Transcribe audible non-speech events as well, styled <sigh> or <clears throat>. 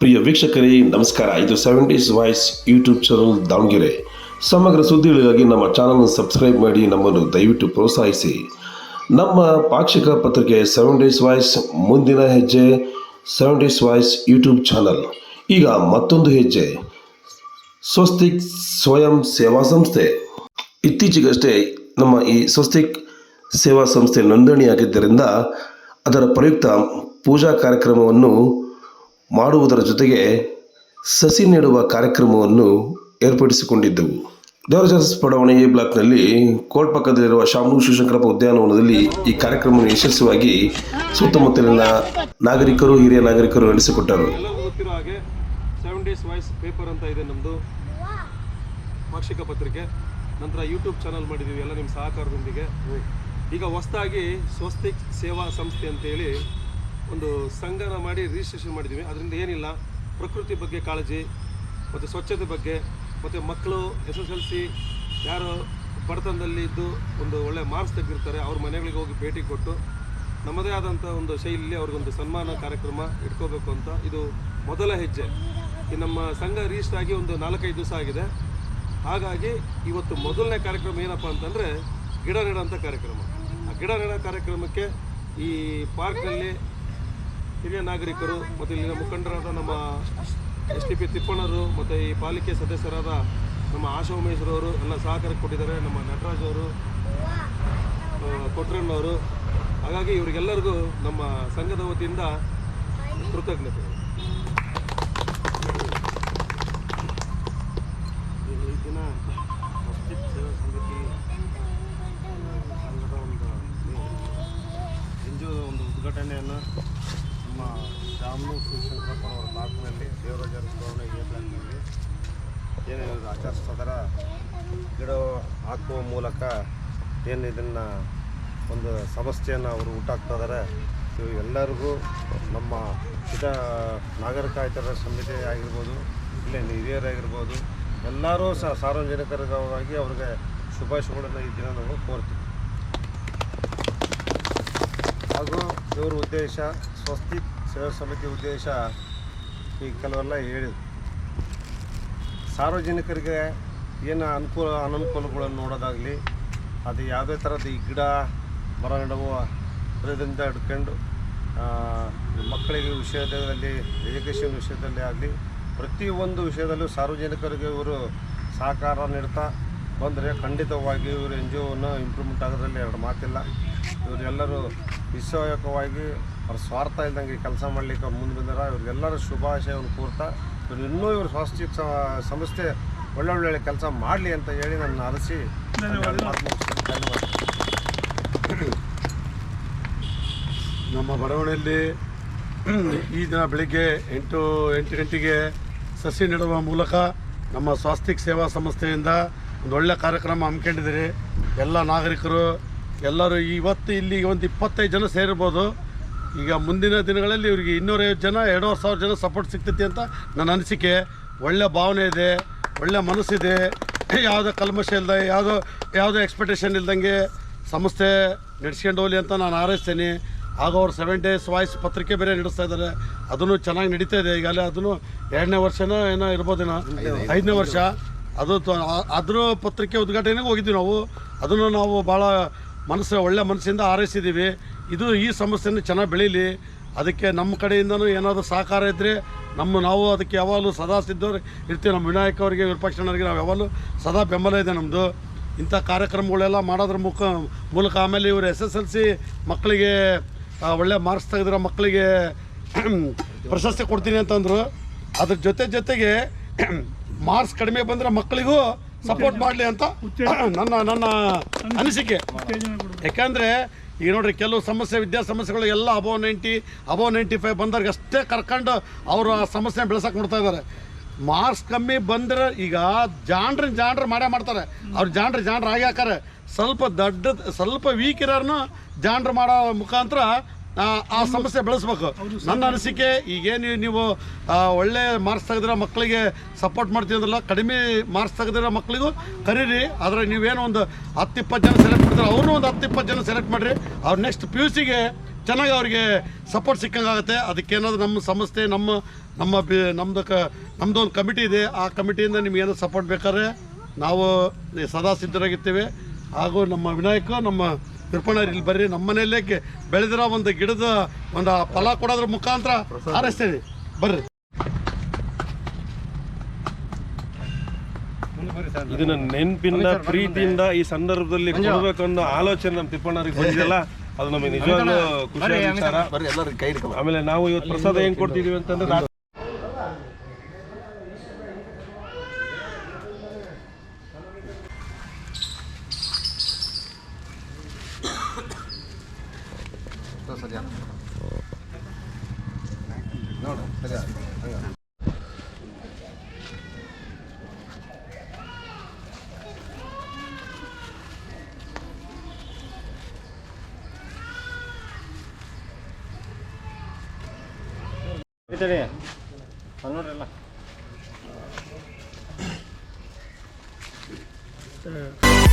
ಪ್ರಿಯ ವೀಕ್ಷಕರೇ, ನಮಸ್ಕಾರ. ಇದು seven days voice YouTube channel Davanagere. ಸಮಗ್ರ ಸುದ್ದಿಗಳಿಗಾಗಿ ನಮ್ಮ ಚಾನಲ್ನ ಸಬ್ಸ್ಕ್ರೈಬ್ ಮಾಡಿ, ನಮ್ಮನ್ನು ದಯವಿಟ್ಟು ಪ್ರೋತ್ಸಾಹಿಸಿ. ನಮ್ಮ ಪಾಕ್ಷಿಕ ಪತ್ರಿಕೆ ಸೆವೆನ್ ಡೇಸ್ ವಾಯ್ಸ್ ಮುಂದಿನ ಹೆಜ್ಜೆ seven days voice YouTube channel ಈಗ ಮತ್ತೊಂದು ಹೆಜ್ಜೆ. ಸ್ವಸ್ತಿಕ್ ಸ್ವಯಂ ಸೇವಾ ಸಂಸ್ಥೆ. ಇತ್ತೀಚೆಗಷ್ಟೇ ನಮ್ಮ ಈ ಸ್ವಸ್ತಿಕ್ ಸೇವಾ ಸಂಸ್ಥೆ ನೋಂದಣಿಯಾಗಿದ್ದರಿಂದ ಅದರ ಪ್ರಯುಕ್ತ ಪೂಜಾ ಕಾರ್ಯಕ್ರಮವನ್ನು ಮಾಡುವುದರ ಜೊತೆಗೆ ಸಸಿ ನೆಡುವ ಕಾರ್ಯಕ್ರಮವನ್ನು ಏರ್ಪಡಿಸಿಕೊಂಡಿದ್ದೆವು. ದೇವರಾಜ ಬಡಾವಣೆ ಎ ಬ್ಲಾಕ್ನಲ್ಲಿ ಕೋರ್ಟ್ ಪಕ್ಕದಲ್ಲಿರುವ ಶಾಮು ಶಿವಶಂಕರಪ್ಪ ಉದ್ಯಾನವನದಲ್ಲಿ ಈ ಕಾರ್ಯಕ್ರಮವನ್ನು ಯಶಸ್ವಿಯಾಗಿ ಸುತ್ತಮುತ್ತಲಿನ ನಾಗರಿಕರು, ಹಿರಿಯ ನಾಗರಿಕರು ನಡೆಸಿಕೊಟ್ಟರು. ಸೆವೆನ್ ಡೇಸ್ ವಾಯ್ಸ್ ಪೇಪರ್ ಅಂತ ಇದೆ ನಮ್ಮದು ಪಾಕ್ಷಿಕ ಪತ್ರಿಕೆ, ನಂತರ ಯೂಟ್ಯೂಬ್ ಚಾನಲ್ ಮಾಡಿದ್ದೀವಿ, ಎಲ್ಲ ನಿಮ್ಮ ಸಹಕಾರದೊಂದಿಗೆ. ಈಗ ಹೊಸದಾಗಿ ಸ್ವಸ್ತಿಕ್ ಸೇವಾ ಸಂಸ್ಥೆ ಅಂತೇಳಿ ಒಂದು ಸಂಘನ ಮಾಡಿ ರಿಜಿಸ್ಟ್ರೇಷನ್ ಮಾಡಿದ್ದೀವಿ. ಅದರಿಂದ ಏನಿಲ್ಲ. ಪ್ರಕೃತಿ ಬಗ್ಗೆ ಕಾಳಜಿ, ಮತ್ತು ಸ್ವಚ್ಛತೆ ಬಗ್ಗೆ, ಮತ್ತು ಮಕ್ಕಳು ಎಸ್ ಎಸ್ ಎಲ್ ಸಿ ಯಾರು ಬಡತನದಲ್ಲಿ ಇದ್ದು ಒಂದು ಒಳ್ಳೆ ಮಾರ್ಕ್ಸ್ ತೆಗೆದಿರ್ತಾರೆ. ಅವ್ರ ಮನೆಗಳಿಗೆ ಹೋಗಿ ಭೇಟಿ ಕೊಟ್ಟು ನಮ್ಮದೇ ಆದಂಥ ಒಂದು ಶೈಲಿಯಲ್ಲಿ ಅವ್ರಿಗೊಂದು ಸನ್ಮಾನ ಕಾರ್ಯಕ್ರಮ ಇಟ್ಕೋಬೇಕು ಅಂತ ಇದು ಮೊದಲ ಹೆಜ್ಜೆ. ಈ ನಮ್ಮ ಸಂಘ ರಿಜಿಸ್ಟರ್ ಆಗಿ ಒಂದು ನಾಲ್ಕೈದು ದಿವಸ ಆಗಿದೆ. ಹಾಗಾಗಿ ಇವತ್ತು ಮೊದಲನೇ ಕಾರ್ಯಕ್ರಮ ಏನಪ್ಪ ಅಂತಂದರೆ ಗಿಡ ನೆಡೋಂಥ ಕಾರ್ಯಕ್ರಮ. ಆ ಗಿಡ ನೆಡೋ ಕಾರ್ಯಕ್ರಮಕ್ಕೆ ಈ ಪಾರ್ಕ್ನಲ್ಲಿ ಹಿರಿಯ ನಾಗರಿಕರು ಮತ್ತು ಇಲ್ಲಿನ ಮುಖಂಡರಾದ ನಮ್ಮ ಎಸ್ ಟಿ ಪಿ ತಿಪ್ಪಣ್ಣರು ಮತ್ತು ಈ ಪಾಲಿಕೆ ಸದಸ್ಯರಾದ ನಮ್ಮ ಆಶಾ ಉಮೇಶ್ರವರು ಎಲ್ಲ ಸಹಕಾರ ಕೊಟ್ಟಿದ್ದಾರೆ, ನಮ್ಮ ನಟರಾಜ್ ಅವರು ಕೊಟ್ರಣ್ಣವರು ಹಾಗಾಗಿ ಇವರಿಗೆಲ್ಲರಿಗೂ ನಮ್ಮ ಸಂಘದ ವತಿಯಿಂದ ಕೃತಜ್ಞತೆ. ದಿನ ಎಂಜು ಒಂದು ಉದ್ಘಾಟನೆಯನ್ನು ನಮ್ಮ ಶಾಮನೂರು ಶಿವಶಂಕರಪ್ಪ ಅವರ ಬ್ಲಾಕ್ನಲ್ಲಿ ದೇವರಾಜರ ಚುನಾವಣೆ ಎ ಬ್ಲಾಕ್ನಲ್ಲಿ ಏನೇನು ಆಚರಿಸ್ತದರ, ಗಿಡ ಹಾಕುವ ಮೂಲಕ ಏನು ಇದನ್ನು ಒಂದು ಸಮಸ್ಯೆಯನ್ನು ಅವರು ಹುಟ್ಟಾಕ್ತಿದ್ದಾರೆ ಇವು ಎಲ್ಲರಿಗೂ ನಮ್ಮ ಹಿತ ನಾಗರಿಕ ಆಯ್ತರ ಸಮಿತಿ ಆಗಿರ್ಬೋದು, ಇಲ್ಲೇ ಹಿರಿಯರಾಗಿರ್ಬೋದು ಎಲ್ಲರೂ ಸಹ ಸಾರ್ವಜನಿಕರಿಗಾಗಿ ಅವ್ರಿಗೆ ಶುಭಾಶಯಗಳನ್ನು ಈ ದಿನ ನಾವು ಕೋರ್ತೀವಿ. ಇವ್ರ ಉದ್ದೇಶ, ಸ್ವಸ್ತಿ ಸೇವಾ ಸಮಿತಿ ಉದ್ದೇಶ ಈ ಕೆಲವೆಲ್ಲ ಹೇಳಿದ್ರು. ಸಾರ್ವಜನಿಕರಿಗೆ ಏನು ಅನುಕೂಲ, ಅನನುಕೂಲಗಳನ್ನು ನೋಡೋದಾಗಲಿ, ಅದು ಯಾವುದೇ ಥರದ ಈ ಗಿಡ, ಮರ ನೆಡುವ ಹೃದಯದಿಂದ ಹಿಡ್ಕೊಂಡು ಮಕ್ಕಳಿಗೆ ವಿಷಯದಲ್ಲಿ, ಎಜುಕೇಷನ್ ವಿಷಯದಲ್ಲಿ ಆಗಲಿ, ಪ್ರತಿಯೊಂದು ವಿಷಯದಲ್ಲೂ ಸಾರ್ವಜನಿಕರಿಗೆ ಇವರು ಸಹಕಾರ ನೀಡ್ತಾ ಬಂದರೆ ಖಂಡಿತವಾಗಿ ಇವರು ಎನ್ ಜಿ ಒನ ಇಂಪ್ರೂವ್ಮೆಂಟ್ ಆಗೋದ್ರಲ್ಲಿ ಎರಡು ಮಾತಿಲ್ಲ. ಇವರೆಲ್ಲರೂ ನಿಸ್ಸಹಾಯಕವಾಗಿ ಅವ್ರ ಸ್ವಾರ್ಥ ಇಲ್ದಂಗೆ ಕೆಲಸ ಮಾಡಲಿಕ್ಕೆ ಅವ್ರು ಮುಂದೆ ಬಂದಾರ. ಇವ್ರಿಗೆಲ್ಲರ ಶುಭಾಶಯವನ್ನು ಕೋರ್ತಾ ಇವ್ರು ಇನ್ನೂ ಇವರು ಸ್ವಾಸ್ಥ್ಯ ಸಂಸ್ಥೆ ಒಳ್ಳೊಳ್ಳೆ ಕೆಲಸ ಮಾಡಲಿ ಅಂತ ಹೇಳಿ ನನ್ನ ಅರಸಿ ನಮ್ಮ ಬಡಾವಣೆಯಲ್ಲಿ ಈ ದಿನ ಬೆಳಿಗ್ಗೆ ಎಂಟು ಎಂಟು ಗಂಟೆಗೆ ಸಸಿ ನೆಡುವ ಮೂಲಕ ನಮ್ಮ ಸ್ವಾಸ್ಥ್ಯ ಸೇವಾ ಸಂಸ್ಥೆಯಿಂದ ಒಂದು ಒಳ್ಳೆಯ ಕಾರ್ಯಕ್ರಮ ಹಮ್ಮಿಕೊಂಡಿದ್ದೀರಿ. ಎಲ್ಲ ನಾಗರಿಕರು ಎಲ್ಲರೂ ಇವತ್ತು ಇಲ್ಲಿ ಒಂದು ಇಪ್ಪತ್ತೈದು ಜನ ಸೇರಿರ್ಬೋದು ಈಗ ಮುಂದಿನ ದಿನಗಳಲ್ಲಿ ಇವರಿಗೆ ಇನ್ನೂರೈವತ್ತು ಜನ, ಎರಡೂವರೆ ಸಾವಿರ ಜನ ಸಪೋರ್ಟ್ ಸಿಗ್ತೈತಿ ಅಂತ ನನ್ನ ಅನಿಸಿಕೆ. ಒಳ್ಳೆ ಭಾವನೆ ಇದೆ, ಒಳ್ಳೆ ಮನಸ್ಸಿದೆ. ಯಾವುದೇ ಕಲ್ಮಶ ಇಲ್ಲದೆ ಯಾವುದೋ ಯಾವುದೋ ಎಕ್ಸ್ಪೆಕ್ಟೇಷನ್ ಇಲ್ದಂಗೆ ಸಂಸ್ಥೆ ನಡೆಸ್ಕೊಂಡು ಹೋಗಲಿ ಅಂತ ನಾನು ಹಾರೈಸ್ತೇನೆ. ಆಗ ಅವ್ರು ಸೆವೆನ್ ಡೇಸ್ ವಾಯ್ಸ್ ಪತ್ರಿಕೆ ಬೇರೆ ನಡೆಸ್ತಾ ಇದ್ದಾರೆ. ಅದನ್ನು ಚೆನ್ನಾಗಿ ನಡೀತಾ ಇದೆ. ಈಗಲೇ ಅದನ್ನು ಎರಡನೇ ವರ್ಷನೋ ಏನೋ ಇರ್ಬೋದೇನೋ ಐದನೇ ವರ್ಷ. ಅದು ಅದ್ರ ಪತ್ರಿಕೆ ಉದ್ಘಾಟನೆಗೆ ಹೋಗಿದ್ವಿ ನಾವು. ಅದನ್ನು ನಾವು ಭಾಳ ಮನಸ್ಸು, ಒಳ್ಳೆ ಮನಸ್ಸಿಂದ ಆರೈಸಿದ್ದೀವಿ ಇದು ಈ ಸಮಸ್ಯೆಯನ್ನು ಚೆನ್ನಾಗಿ ಬೆಳೀಲಿ. ಅದಕ್ಕೆ ನಮ್ಮ ಕಡೆಯಿಂದನೂ ಏನಾದರೂ ಸಹಕಾರ ಇದ್ದರೆ ನಮ್ಮ ನಾವು ಅದಕ್ಕೆ ಯಾವಾಗಲೂ ಸದಾ ಸಿದ್ಧವ್ರು ಇರ್ತೀವಿ. ನಮ್ಮ ವಿನಾಯಕ ಅವರಿಗೆ ವಿರೂಪಾಕ್ಷಣ್ಣವ್ರಿಗೆ ನಾವು ಯಾವಾಗಲೂ ಸದಾ ಬೆಂಬಲ ಇದೆ ನಮ್ಮದು ಇಂಥ ಕಾರ್ಯಕ್ರಮಗಳೆಲ್ಲ ಮಾಡೋದ್ರ ಮುಖ, ಮೂಲಕ ಆಮೇಲೆ ಇವರು ಎಸ್ ಎಸ್ ಎಲ್ ಸಿ ಮಕ್ಕಳಿಗೆ ಒಳ್ಳೆ ಮಾರ್ಕ್ಸ್ ತೆಗೆದಿರೋ ಮಕ್ಕಳಿಗೆ <clears throat> ಪ್ರಶಸ್ತಿ ಕೊಡ್ತೀನಿ ಅಂತಂದರು. ಅದ್ರ ಜೊತೆ ಜೊತೆಗೆ <clears throat> ಮಾರ್ಕ್ಸ್ ಕಡಿಮೆ ಬಂದರೆ ಮಕ್ಕಳಿಗೂ ಸಪೋರ್ಟ್ ಮಾಡಲಿ ಅಂತ? ನನ್ನ ನನ್ನ ಅನಿಸಿಕೆ. ಯಾಕಂದರೆ ಈಗ ನೋಡ್ರಿ ಕೆಲವು ಸಮಸ್ಯೆ ವಿದ್ಯಾ ಸಮಸ್ಯೆಗಳು ಎಲ್ಲ above ninety above ninety five ಬಂದವ್ರಿಗೆ ಅಷ್ಟೇ ಕರ್ಕೊಂಡು ಅವರು ಆ ಸಮಸ್ಯೆ ಬೆಳೆಸಕ್ಕೆ ನೋಡ್ತಾ ಇದ್ದಾರೆ ಮಾರ್ಕ್ಸ್ ಕಮ್ಮಿ ಬಂದ್ರೆ ಈಗ ಜಾಂಡ್ರ ಜಾಂಡ್ರ ಮಾಡೇ ಮಾಡ್ತಾರೆ. ಅವ್ರು ಜಾಂಡ್ರ ಜಾಂಡ್ರ ಆಗಿ ಹಾಕಾರೆ ಸ್ವಲ್ಪ ದೊಡ್ಡ ಸ್ವಲ್ಪ ವೀಕ್ ಇರೋರನ್ನ ಜಾಂಡ್ರ ಮಾಡೋ ಮುಖಾಂತರ ಆ, ಆ ಸಮಸ್ಯೆ ಬೆಳೆಸ್ಬೇಕು. ನನ್ನ ಅನಿಸಿಕೆ ಈಗೇನು ನೀವು ಒಳ್ಳೆ ಮಾರ್ಕ್ಸ್ ತೆಗೆದಿರೋ ಮಕ್ಕಳಿಗೆ ಸಪೋರ್ಟ್ ಮಾಡ್ತಿದ್ರಲ್ಲ ಕಡಿಮೆ ಮಾರ್ಕ್ಸ್ ತೆಗೆದಿರೋ ಮಕ್ಕಳಿಗೂ ಕರೀರಿ. ಆದರೆ ನೀವೇನು ಒಂದು ಹತ್ತು ಇಪ್ಪತ್ತು ಜನ ಸೆಲೆಕ್ಟ್ ಮಾಡಿದ್ರೆ ಅವ್ರನ್ನೂ ಒಂದು ಹತ್ತು ಇಪ್ಪತ್ತು ಜನ ಸೆಲೆಕ್ಟ್ ಮಾಡಿರಿ. ಅವ್ರು ನೆಕ್ಸ್ಟ್ ಪಿ ಯು ಸಿಗೆ ಚೆನ್ನಾಗಿ ಅವ್ರಿಗೆ ಸಪೋರ್ಟ್ ಸಿಕ್ಕಂಗಾಗುತ್ತೆ. ಅದಕ್ಕೇನಾದ್ರು ನಮ್ಮ ಸಂಸ್ಥೆ ನಮ್ಮ ನಮ್ಮ ಬಿ ನಮ್ಮದು ಕ ನಮ್ಮದು ಒಂದು ಕಮಿಟಿ ಇದೆ. ಆ ಕಮಿಟಿಯಿಂದ ನಿಮ್ಗೆ ಏನೋ ಸಪೋರ್ಟ್ ಬೇಕಾದ್ರೆ ನಾವು ಸದಾ ಸಿದ್ಧರಾಗಿರ್ತೀವಿ. ಹಾಗೂ ನಮ್ಮ ವಿನಾಯಕ ನಮ್ಮ ತಿರುಪಣ್ಣವ್ರು ಇಲ್ಲಿ ಬರ್ರಿ ನಮ್ಮ ಮನೆಯಲ್ಲೇ ಬೆಳೆದಿರೋ ಒಂದು ಗಿಡದ ಒಂದು ಫಲ ಕೊಡೋದ್ರ ಮುಖಾಂತರ ಹಾರೈಸ್ತೀವಿ ಬರ್ರಿ. ಇದನ್ನ ನೆನಪಿಂದ ಪ್ರೀತಿಯಿಂದ ಈ ಸಂದರ್ಭದಲ್ಲಿ ಕೊಡಬೇಕನ್ನೋ ಆಲೋಚನೆ ನಮ್ಮ ತಿಪ್ಪಣ್ಣವ್ರಿಗೆ ಬಂದಿದೆಯಲ್ಲ? ಅದು ನಮಗೆ ನಿಜವಾಗ್ಲೂ ಖುಷಿ ವಿಚಾರ ಬರ್ರಿ ಎಲ್ಲರೂ ಕೈ ಹಿಡ್ಕೊಂಡು ಆಮೇಲೆ ನಾವು ಇವತ್ತು ಪ್ರಸಾದ ಏನ್ ಕೊಡ್ತಿದೀವಿ ಅಂತಂದ್ರೆ ನೋಡ್ರಿ ಎಲ್ಲ Yeah.